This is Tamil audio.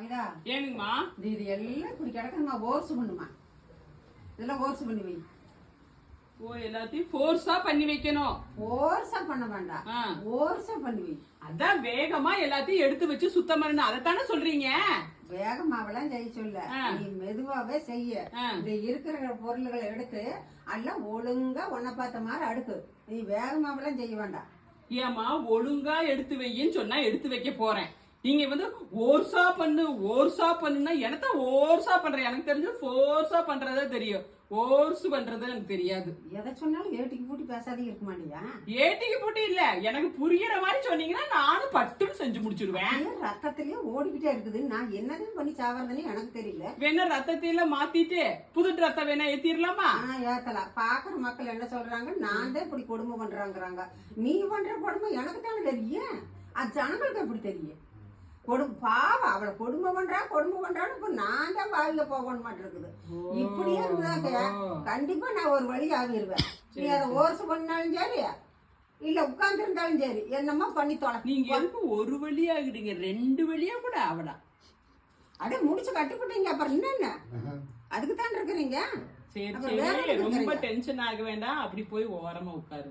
கவிதா ஏனுங்கம்மா? இது இது எல்லாம் இப்படி கிடக்குமா ஓர்ஸ் பண்ணுமா இதெல்லாம் ஓர்ஸ் பண்ணி வை ஓ எல்லாத்தையும் ஃபோர்ஸா பண்ணி வைக்கணும். ஓர்ஸா பண்ண வேண்டாம். ஆ. ஓர்ஸா பண்ணி வை அதான் வேகமா எல்லாத்தையும் எடுத்து வச்சு சுத்தம் பண்ணணும். அதைத்தானே சொல்றீங்க? வேகமாவெல்லாம் செய்ய சொல்ல. நீ மெதுவாவே செய்ய. இந்த இருக்கிற பொருள்களை எடுத்து எல்லாம் ஒழுங்கா ஒன்ன பார்த்த மாதிரி அடுக்கு. நீ வேகமாவெல்லாம் செய்ய வேண்டாம். ஏமா ஒழுங்கா எடுத்து வையின்னு சொன்னா எடுத்து வைக்க போறேன். நீங்க வந்து ஓர்ஸா பண்ணு ஓர்ஸா பண்ணுன்னா எனத்த ஓர்ஸா பண்றேன். எனக்கு தெரிஞ்சு ஃபோர்ஸா பண்றதே தெரியும். ஓர்ஸ் பண்றது எனக்கு தெரியாது. எதை சொன்னாலும் ஏட்டிக்கு பூட்டி பேசாதே இருக்க மாட்டியா? ஏட்டிக்கு போட்டி இல்ல. எனக்கு புரியுற மாதிரி சொன்னீங்கன்னா நானும் பட்டுன்னு செஞ்சு முடிச்சிடுவேன். ஏன் ரத்தத்திலேயே ஓடிக்கிட்டே இருக்குது நான் என்னதான் பண்ணி சாவறதுன்னு எனக்கு தெரியல. வேணா ரத்தத்தையில மாத்திட்டு புது ரத்தம் வேணா ஏத்திரலாமா? ஏத்தலாம். பாக்குற மக்கள் என்ன சொல்றாங்க? நான் தான் இப்படி கொடுமை பண்றாங்கறாங்க. நீ பண்ற கொடுமை எனக்கு தானே தெரியும். அது ஜனங்களுக்கு எப்படி தெரியும்? கொடு பாவம். அவளை கொடுமை பண்றா கொடுமை பண்றான்னு இப்ப நான் தான் வாயில போகணும் மாட்டிருக்குது. இப்படியே இருந்தாக்க கண்டிப்பா நான் ஒரு வழி ஆகிருவேன். நீ அதை ஓர்ஸ் பண்ணாலும் சரி இல்ல உட்கார்ந்து இருந்தாலும் சரி என்னமோ பண்ணி தொலை. நீங்க எதுக்கு ஒரு வழியா ஆகுறீங்க ரெண்டு வழியா கூட ஆகலாம். அப்படியே முடிச்சு கட்டுப்பிட்டீங்க. அப்புறம் என்னென்ன? அதுக்கு தான் இருக்கிறீங்க. சரி சரி. ரொம்ப? டென்ஷன் ஆக வேண்டாம். அப்படி போய் ஓரமா உட்காரு